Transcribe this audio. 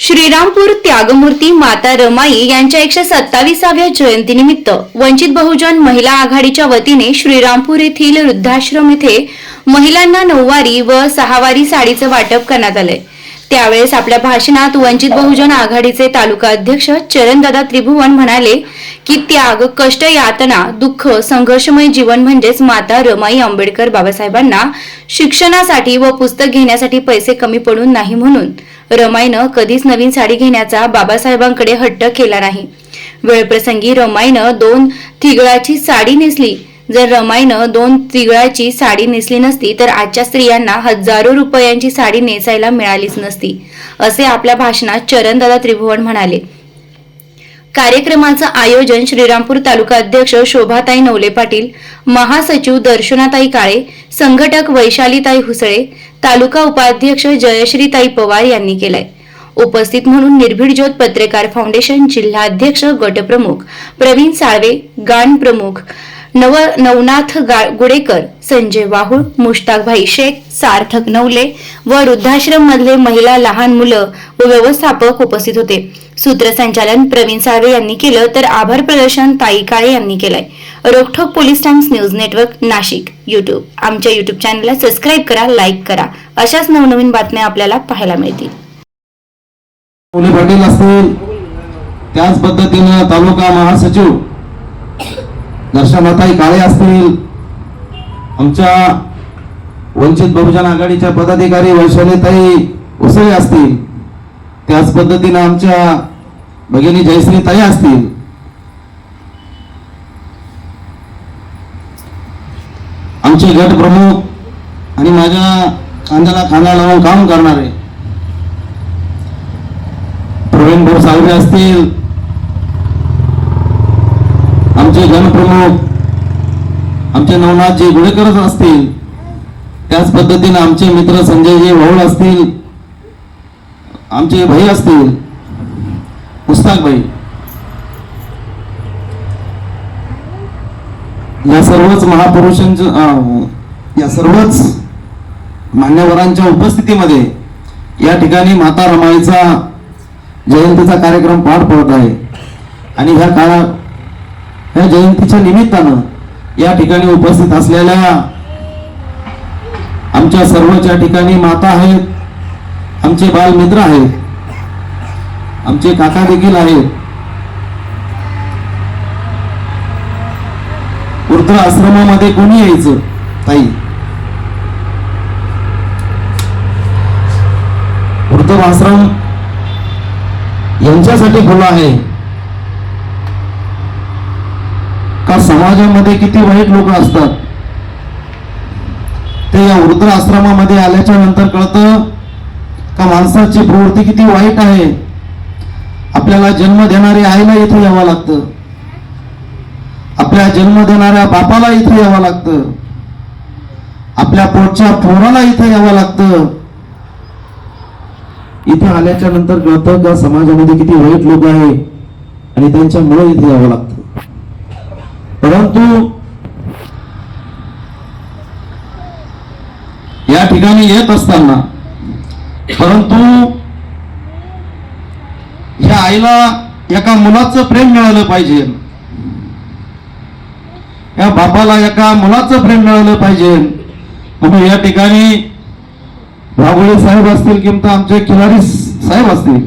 श्रीरामपूर त्यागमूर्ती माता रमाई यांच्या एकशे सत्तावीसाव्या जयंतीनिमित्त वंचित बहुजन महिला आघाडीच्या वतीने श्रीरामपूर येथील वृद्धाश्रम येथे महिलांना नऊवारी व सहावारी साडीचं वाटप करण्यात आलंय. त्यावेळेस आपल्या भाषणात वंचित बहुजन आघाडीचे तालुका अध्यक्ष चरणदादा त्रिभुवन म्हणाले की त्याग कष्ट यातना दुःख संघर्षमय जीवन म्हणजेच माता रमाई आंबेडकर बाबासाहेबांना शिक्षणासाठी व पुस्तक घेण्यासाठी पैसे कमी पडून नाही म्हणून रमाईनं कधीच नवीन साडी घेण्याचा बाबासाहेबांकडे हट्ट केला नाही. वेळप्रसंगी रमाईनं दोन थिगळाची साडी नेसली. जर रमाईनं दोन तिगळाची साडी नेसली नसती तर आजच्या स्त्रियांना हजारो रुपयांची साडी नेसायला मिळालीच नसती असे आपल्या भाषणात चरणदादा त्रिभुवन म्हणाले. कार्यक्रमाचं आयोजन श्रीरामपूर तालुका अध्यक्ष शोभाताई नवले पाटील महासचिव दर्शनाताई काळे संघटक वैशालीताई हुसळे तालुका उपाध्यक्ष जयश्रीताई पवार यांनी केलंय. उपस्थित म्हणून निर्भीड ज्योत पत्रकार फाउंडेशन जिल्हाध्यक्ष गटप्रमुख प्रवीण साळवे गान प्रमुख नव नवनाथ गा- गुडेकर संजय वाहुळ मुश्ताकभाई शेख सार्थक नवले व वृद्धाश्रम मधले महिला लहान मुलं व व्यवस्थापक उपस्थित होते. सूत्रसंचालन प्रवीण साळवे यांनी केलं तर आभार प्रदर्शन ताई काळे यांनी केलंय. रोखोक police times news network Nashik YouTube आमच्या युट्यूब चॅनलला सबस्क्राईब करा लाईक करा. अशाच नवनवीन बातम्या आपल्याला पाहायला मिळतील. त्याच पद्धतीनं तालुका महासचिव दर्शनाताई काळे असतील. आमच्या वंचित बहुजन आघाडीच्या पदाधिकारी वैशालीताई उसळे असतील. त्याच पद्धतीनं आमच्या भगिनी जयश्रीताई असतील. आमचे गट प्रमुख आणि माझ्या खांद्याला खांदा लावून काम करणारे. प्रवीण भाऊ साळवे असतील. आमचे जनप्रमुख आमचे नवनाथजी गुडेकरच असतील त्याच पद्धतीने आमचे मित्र संजयजी भाऊळ असतील आमचे भाई असतील पुस्तक भाई. या सर्वच महापुरुषांच्या या सर्वच मान्यवरांच्या उपस्थितीमध्ये या ठिकाणी माता रमाईचा जयंतीचा कार्यक्रम पार पडत आहे. आणि ह्या काळात या जयंतीच्या निमित्तानं या ठिकाणी उपस्थित असलेल्या आमच्या सर्वच्या ठिकाणी माता आहेत आमचे बालमित्र आहेत आमचे काका देखील आहेत. वृद्ध आश्रमामध्ये कोणी यायचं? ताई. वृद्ध आश्रम यांच्यासाठी खुला आहे. का समाजामध्ये किती वाईट लोक असतात? ते या वृद्ध आश्रमामध्ये आल्याच्यानंतर कळतं का माणसाची प्रवृत्ती किती वाईट आहे? आपल्याला जन्म देणारी आईला इथे यावं लागतं. आपल्या जन्म देणाऱ्या बापाला इथे यावं लागतं. आपल्या पोटच्या पोराला इथे यावं लागतं. इथे आल्याच्यानंतर कळतं का समाजामध्ये किती वाईट लोक आहे आणि त्यांच्यामुळे इथे यावं लागतं. परंतु या ठिकाणी येत असताना परंतु ह्या आईला एका मुलाचं प्रेम मिळालं पाहिजे. या बापाला एका मुलाचं प्रेम मिळालं पाहिजे. म्हणून या ठिकाणी भागोळे साहेब असतील किंवा आमचे खिलारी साहेब असतील